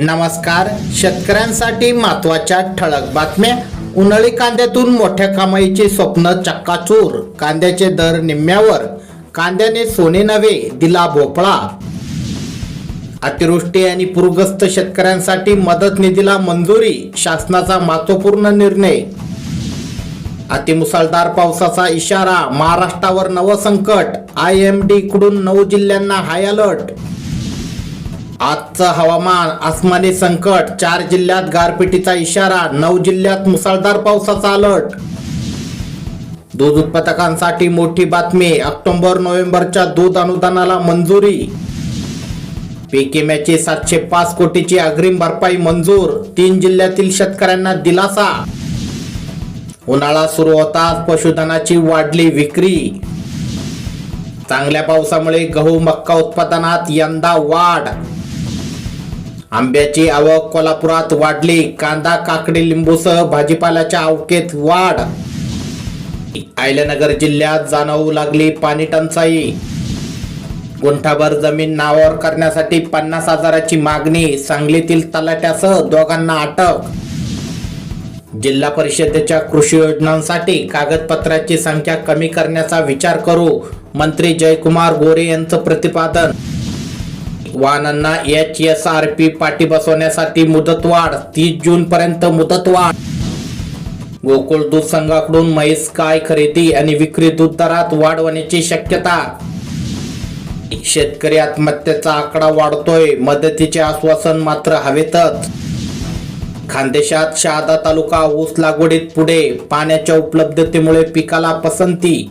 नमस्कार. शेतकऱ्यांसाठी महत्त्वाच्या ठळक बातम्या. उन्हाळी कांद्यातून मोठ्या कमाईचे स्वप्न चक्काचूर. कांद्याचे दर निम्म्यावर. कांद्याने सोने नव्हे दिला भोपळा. अतिवृष्टी आणि पूरग्रस्त शेतकऱ्यांसाठी मदत निधीला मंजुरी शासनाचा महत्त्वपूर्ण निर्णय. अतिमुसळधार पावसाचा इशारा महाराष्ट्रावर नवं संकट. आय एम डी कडून नऊ जिल्ह्यांना हाय अलर्ट आजचं हवामान आसमानी संकट चार जिल्ह्यात गारपिटीचा इशारा नऊ जिल्ह्यात मुसळधार पावसाचा अलर्ट. दूध उत्पादकांसाठी मोठी बातमी ऑक्टोबर नोव्हेंबरच्या दूध अनुदानाला मंजुरी. पीक विम्याची सातशे पाच कोटीची अग्रिम भरपाई मंजूर तीन जिल्ह्यातील शेतकऱ्यांना दिलासा. उन्हाळा सुरू होताच पशुधनाची वाढली विक्री. चांगल्या पावसामुळे गहू मक्का उत्पादनात यंदा वाढ. आंब्याची आवक कोल्हापुरात वाढली. कांदा काकडी लिंबूसह भाजीपाल्याच्या आवकेत वाढ. आयल्यानगर जिल्ह्यात जाणवू लागली पाणी टंचाई. गुंठाभर जमीन नावावर करण्यासाठी पन्नास हजाराची मागणी सांगलीतील तलाट्यासह दोघांना अटक. जिल्हा परिषदेच्या कृषी योजनांसाठी कागदपत्राची संख्या कमी करण्याचा विचार करू मंत्री जयकुमार गोरे यांचं प्रतिपादन वाहनांना एच एस आर पी पाठी बसवण्यासाठी मुदतवाढ तीस जून पर्यंत मुदतवाढ गोकुळ दूध संघाकडून म्हैस काय खरेदी आणि विक्री दूध दरात वाढ होण्याची शक्यता. शेतकरी आत्महत्येचा आकडा वाढतोय मदतीचे आश्वासन मात्र हवेतच. खानदेशात शहादा तालुका ऊस लागवडीत पुढे पाण्याच्या उपलब्धतेमुळे पिकाला पसंती.